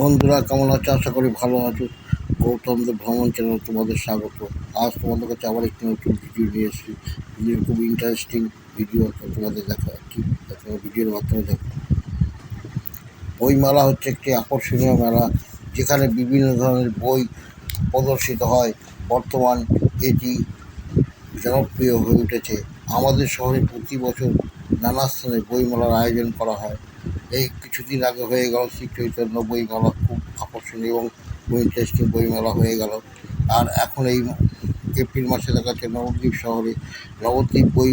বন্ধুরা, কেমন আছো? আশা করি ভালো আছো। গৌতমদের ভ্রমণ চ্যানেল তোমাদের স্বাগত। আজ তোমাদের কাছে আবার একটি নতুন ভিডিও নিয়ে এসেছি। ভিডিও খুব ইন্টারেস্টিং ভিডিও তোমাদের দেখা তোমরা ভিডিওর মাধ্যমে দেখো। বই মেলা হচ্ছে একটি আকর্ষণীয় মেলা, যেখানে বিভিন্ন ধরনের বই প্রদর্শিত হয়। বর্তমান এটি জনপ্রিয় হয়ে উঠেছে। আমাদের শহরে প্রতি বছর নানা স্থানে বইমেলার আয়োজন করা হয়। এই কিছুদিন আগে হয়ে গেল শ্রী চৈতন্য বইমেলা খুব আকর্ষণীয় এবং ইন্টারেস্টিং বইমেলা হয়ে গেল। আর এখন এই এপ্রিল মাসে দেখাচ্ছে নবদ্বীপ শহরে নবদ্বীপ বই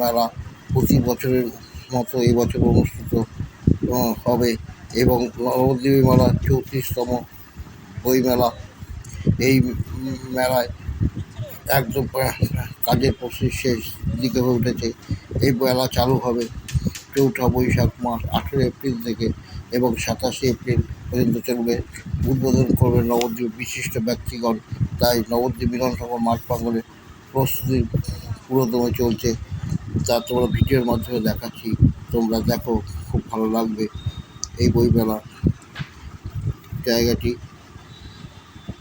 মেলা প্রতি বছরের মতো এই বছর অনুষ্ঠিত হবে এবং নবদ্বীপ মেলা চৌত্রিশতম বইমেলা। এই মেলায় একদম কাজের প্রস্তুতি শেষ দিকে হয়ে উঠেছে। এই মেলা চালু হবে চৌঠা বৈশাখ মাস, আঠেরো এপ্রিল থেকে এবং সাতাশে এপ্রিল পর্যন্ত চলবে। উদ্বোধন করবে নবদ্বীপ বিশিষ্ট ব্যক্তিগণ। তাই নবদ্বীপ বিধানসভা মাঠ প্রাঙ্গণে প্রস্তুতি পুরোদমে চলছে। তা তোমরা ভিডিওর মাধ্যমে দেখাচ্ছি। তোমরা দেখো, খুব ভালো লাগবে এই বইমেলা। জায়গাটি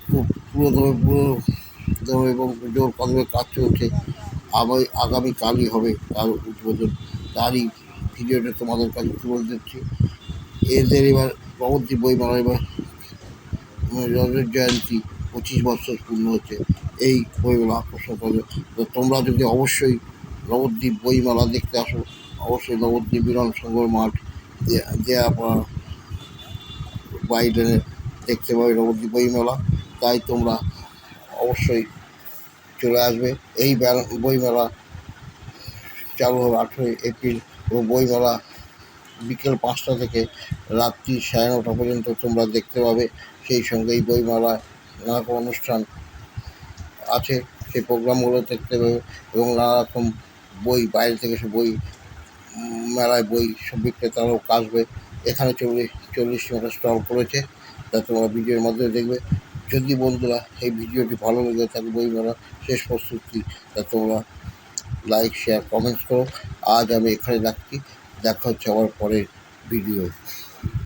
খুব পুরোদমে পুরো দমে এবং জোর কদমে কাজ চলছে। আগামী আগামীকালই হবে তার উদ্বোধন। তারই ভিডিওটা তোমাদের কাছে তুলে দিচ্ছি। এদের এবার নবদ্বীপ বইমেলা এবার রজত জয়ন্তী পঁচিশ বছর পূর্ণ হচ্ছে। এই বইমেলা আকর্ষণ করবে। তো তোমরা যদি অবশ্যই নবদ্বীপ বইমেলা দেখতে আসো, অবশ্যই নবদ্বীপ বিমান সংঘর মাঠ দেয়াপাড়া বাইডেনে দেখতে পাবে নবদ্বীপ বইমেলা, তাই তোমরা অবশ্যই চলে আসবে। এই বইমেলা চালু হবে আঠেরোই এপ্রিল এবং বইমেলা বিকেল পাঁচটা থেকে রাত্রি সাড়ে নটা পর্যন্ত তোমরা দেখতে পাবে। সেই সঙ্গে এই বইমেলায় নানা রকম অনুষ্ঠান আছে। সেই প্রোগ্রামগুলো দেখতে পাবে এবং নানা রকম বই, বাইরে থেকে সে বই, মেলায় বই সব বিক্রেতারাও আসবে। এখানে চল্লিশ চল্লিশটি মতো স্টল করেছে তা তোমরা ভিডিওর মাধ্যমে দেখবে। যদি বন্ধুরা এই ভিডিওটি ভালো লেগে থাকে বইমেলা শেষ প্রস্তুতি, তা তোমরা লাইক শেয়ার কমেন্টস করো। আজ আমি এখানে রাখছি। দেখা হচ্ছে আমার পরের ভিডিও